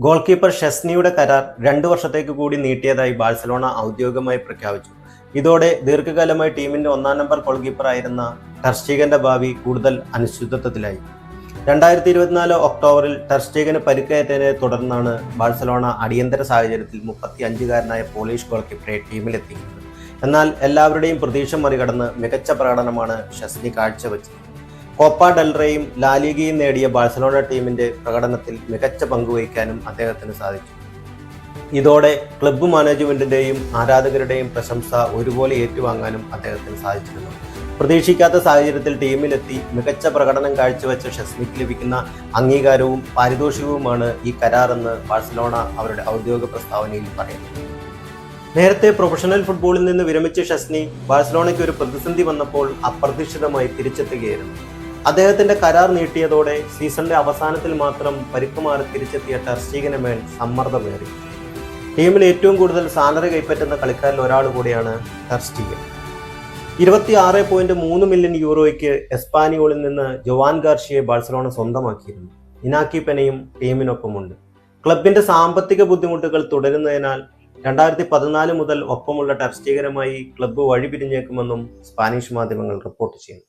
Goal keeper ഷെസ്നിയുടെ കരാർ രണ്ടു വർഷത്തേക്ക് കൂടി നീട്ടിയതായി ബാഴ്സലോണ ഔദ്യോഗികമായി പ്രഖ്യാപിച്ചു. ഇതോടെ ദീർഘകാലമായി ടീമിന്റെ ഒന്നാം നമ്പർ ഗോൾ കീപ്പറായിരുന്ന ടർസ്റ്റീഗന്റെ ഭാവി കൂടുതൽ അനിശ്ചിതത്വത്തിലായി. രണ്ടായിരത്തി ഇരുപത്തിനാല് ഒക്ടോബറിൽ ടർസ്റ്റീഗന് പരിക്കേറ്റതിനെ തുടർന്നാണ് ബാഴ്സലോണ അടിയന്തര സാഹചര്യത്തിൽ മുപ്പത്തി അഞ്ചുകാരനായ പോളിഷ് ഗോൾ കീപ്പറെ ടീമിലെത്തിക്കുന്നത്. എന്നാൽ എല്ലാവരുടെയും പ്രതീക്ഷ മറികടന്ന് മികച്ച പ്രകടനമാണ് ഷസ്നി കാഴ്ചവെച്ചത്. കോപ്പ ഡെൽറയും ലാലിഗയും നേടിയ ബാഴ്സലോണ ടീമിന്റെ പ്രകടനത്തിൽ മികച്ച പങ്കുവഹിക്കാനും അദ്ദേഹത്തിന് സാധിച്ചു. ഇതോടെ ക്ലബ്ബ് മാനേജ്മെന്റിന്റെയും ആരാധകരുടെയും പ്രശംസ ഒരുപോലെ ഏറ്റുവാങ്ങാനും അദ്ദേഹത്തിന് സാധിച്ചിരുന്നു. പ്രതീക്ഷിക്കാത്ത സാഹചര്യത്തിൽ ടീമിലെത്തി മികച്ച പ്രകടനം കാഴ്ചവെച്ച ഷസ്മിക്ക് ലഭിക്കുന്ന അംഗീകാരവും പാരിതോഷികവുമാണ് ഈ കരാറെന്ന് ബാഴ്സലോണ അവരുടെ ഔദ്യോഗിക പ്രസ്താവനയിൽ പറയുന്നു. നേരത്തെ പ്രൊഫഷണൽ ഫുട്ബോളിൽ നിന്ന് വിരമിച്ച ഷസ്നി ബാഴ്സലോണയ്ക്ക് ഒരു പ്രതിസന്ധി വന്നപ്പോൾ അപ്രതീക്ഷിതമായി തിരിച്ചെത്തുകയായിരുന്നു. അദ്ദേഹത്തിന്റെ കരാർ നീട്ടിയതോടെ സീസണിന്റെ അവസാനത്തിൽ മാത്രം പരിക്കുമാറി തിരിച്ചെത്തിയ ടർസ്റ്റീഗന് മേൽ സമ്മർദ്ദമേറി ടീമിൽ ഏറ്റവും കൂടുതൽ സാലറി കൈപ്പറ്റുന്ന കളിക്കാരിൽ ഒരാൾ കൂടിയാണ് ടർസ്റ്റീഗൻ. ഇരുപത്തി ആറ് പോയിന്റ് മൂന്ന് മില്യൺ യൂറോയ്ക്ക് എസ്പാനിയോളിൽ നിന്ന് ജോവാൻ ഗാർഷിയെ ബാഴ്സലോണ സ്വന്തമാക്കിയിരുന്നു. ഇനാക്കി പെനയും ടീമിനൊപ്പമുണ്ട്. ക്ലബിന്റെ സാമ്പത്തിക ബുദ്ധിമുട്ടുകൾ തുടരുന്നതിനാൽ രണ്ടായിരത്തി പതിനാല് മുതൽ ഒപ്പമുള്ള ടർസ്റ്റീഗനുമായി ക്ലബ്ബ് വഴിപിരിഞ്ഞേക്കുമെന്നും സ്പാനിഷ് മാധ്യമങ്ങൾ റിപ്പോർട്ട് ചെയ്യുന്നു.